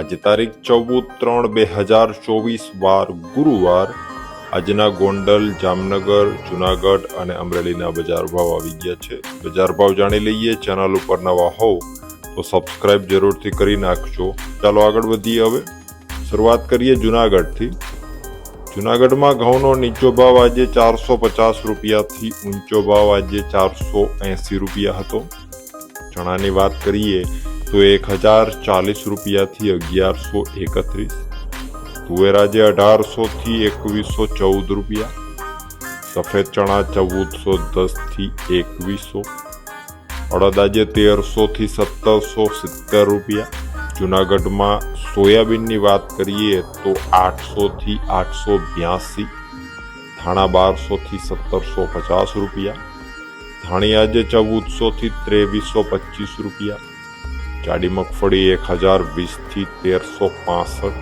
આજે તારીખ ચૌદ ત્રણ બે હજાર ચોવીસ વાર ગુરુવાર આજના ગોંડલ, જામનગર, જુનાગઢ અને અમરેલીના બજાર ભાવ આવી ગયા છે. બજાર ભાવ જાણી લઈએ, ચેનલ ઉપર નવા હોવ તો સબસ્ક્રાઇબ જરૂરથી કરી નાખજો. ચાલો આગળ વધીએ હવે. શરૂઆત કરીએ જુનાગઢથી. જુનાગઢમાં ઘઉંનો નીચો ભાવ આજે ચારસો પચાસ રૂપિયાથી ઊંચો ભાવ આજે ચારસો એંસી રૂપિયા હતો. ચણાની વાત કરીએ તો એક હજાર ચાલીસ રૂપિયાથી અગિયારસો એકત્રીસ તુવેર આજે અઢારસોથી એકવીસો ચૌદ રૂપિયા સફેદ ચણા ચૌદસો દસથી એકવીસો અડદ આજે તેરસોથી સત્તરસો સિત્તેર રૂપિયા જુનાગઢમાં સોયાબીનની વાત કરીએ તો આઠસોથી આઠસો બ્યાસી ધાણા બારસોથી સત્તરસો પચાસ રૂપિયા ધાણી આજે ચૌદસોથી ત્રેવીસો પચીસ રૂપિયા જાડી મગફળી એક હજાર વીસથી તેરસો પાસઠ.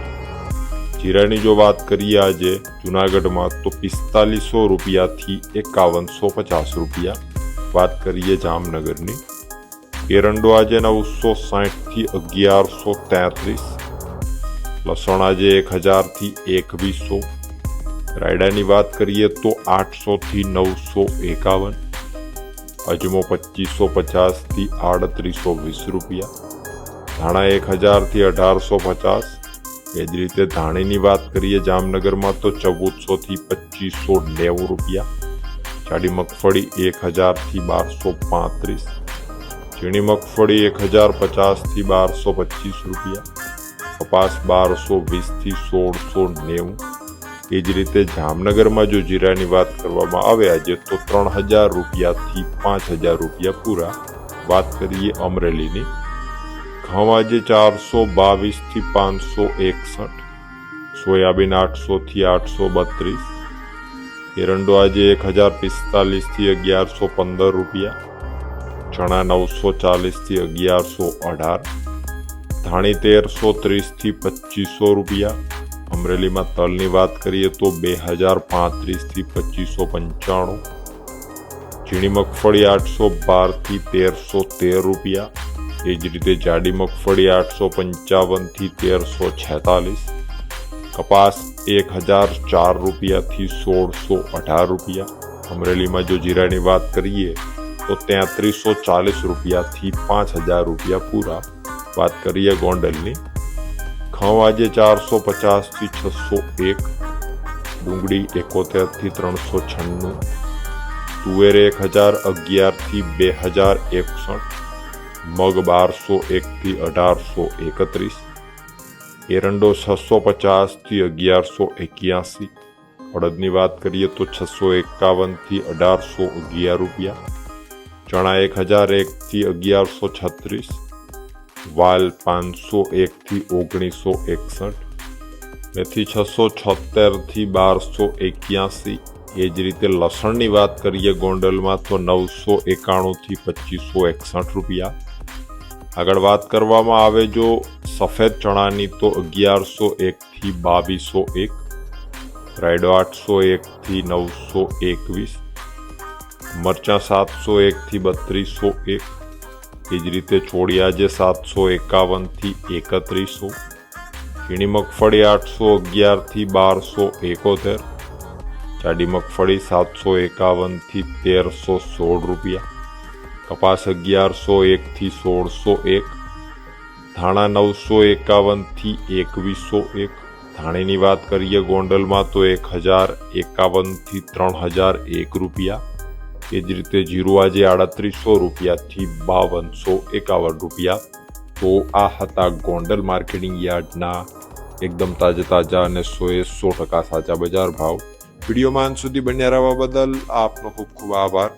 જીરાની જો વાત કરીએ આજે, જુનાગઢમાં તો પિસ્તાલીસો રૂપિયાથી એકાવનસો પચાસ રૂપિયા. વાત કરીએ જામનગરની. એરંડો આજે નવસો સાહીઠથી અગિયારસો તેત્રીસ. લસણ આજે એક હજારથી એકવીસો. રાયડાની વાત કરીએ તો આઠસોથી નવસો એકાવન. અજમો પચીસો પચાસથી આડત્રીસો વીસ રૂપિયા. ધાણા એક હજારથી અઢારસો પચાસ. એ જ રીતે ધાણીની વાત કરીએ જામનગરમાં તો ચૌદસોથી પચીસો નેવું રૂપિયા. જાડી મગફળી એક હજારથી બારસો પાંત્રીસ. ઝીણી મગફળી એક હજાર પચાસથી બારસો પચીસ રૂપિયા. કપાસ બારસો વીસથી સોળસો નેવું. એ જ રીતે જામનગરમાં જો જીરાની વાત કરવામાં આવે આજે તો ત્રણ હજાર રૂપિયાથી પાંચ હજાર રૂપિયા પૂરા. વાત કરીએ અમરેલીની. આજે ચારસો બાવીસથી પાંચસો એકસઠ, સોયાબીન આઠસોથી આઠસો બત્રીસ, એરંડો આજે એક હજાર પિસ્તાલીસથી અગિયારસો પંદર રૂપિયા, ચણા નવસો ચાલીસથી અગિયારસો અઢાર, ધાણી તેરસો ત્રીસથી પચીસો રૂપિયા, અમરેલીમાં તલની વાત કરીએ તો બે હજાર પાંત્રીસથી પચીસો પંચાણું, ઝીણી મગફળી આઠસો બારથી તેરસો તેર રૂપિયા એ જ રીતે જાડી મગફળી આઠસો પંચાવનથી તેરસો છેતાલીસ, કપાસ એક હજાર ચાર રૂપિયાથી સોળસો અઢાર રૂપિયા. અમરેલીમાં જો જીરાની વાત કરીએ, તો તેત્રીસો ચાલીસ રૂપિયાથી પાંચ હજાર રૂપિયા પૂરા. વાત કરીએ ગોંડલની ઘઉં આજે ચારસો પચાસથી છસો એક, ડુંગળી એકોતેરથી ત્રણસો છન્નું, તુવેર એક હજાર અગિયારથી બે હજાર એકસઠ મગ બારસો એકથી અઢારસો એકત્રીસ, એરંડો છસો પચાસથી અગિયારસો એક્યાસી. અડદની વાત કરીએ તો છસો એકાવનથી અઢારસો અગિયાર રૂપિયા. ચણા એક હજાર એકથી અગિયારસો છત્રીસ. વાલ પાંચસો એકથી ઓગણીસો એકસઠ. મેથી છસો છોતેરથી બારસો એક્યાસી. એ જ રીતે લસણની વાત કરીએ ગોંડલમાં તો નવસો એકાણુંથી પચીસો એકસઠ રૂપિયા. આગળ વાત કરવામાં આવે જો સફેદ ચણાની તો અગિયારસો એકથી બાવીસો એક, રાયડો આઠસો એકથી નવસો એકવીસ, મરચાં સાતસો એકથી બત્રીસો એક, એ જ રીતે ચોળિયા જે સાતસો એકાવનથી એકત્રીસો, ઝીણી મગફળી આઠસો અગિયારથી બારસો એકોતેર, જાડી મગફળી સાતસો એકાવનથી તેરસો સોળ રૂપિયા. કપાસ અગિયારસો એકથી સોળસો એક, ધાણા નવસો એકાવનથી એકવીસો એક, ધાણીની વાત કરીએ ગોંડલમાં તો એક હજાર એકાવનથી ત્રણ હજાર એક રૂપિયા. એ જ રીતે જીરું આજે આડત્રીસો રૂપિયાથી બાવનસો એકાવન રૂપિયા. તો આ હતા ગોંડલ માર્કેટિંગ યાર્ડના એકદમ તાજા તાજા અને સોએ સો ટકા સાચા બજાર ભાવ. વિડીયોમાં અંત સુધી બન્યા રહેવા બદલ આપનો ખૂબ ખૂબ આભાર.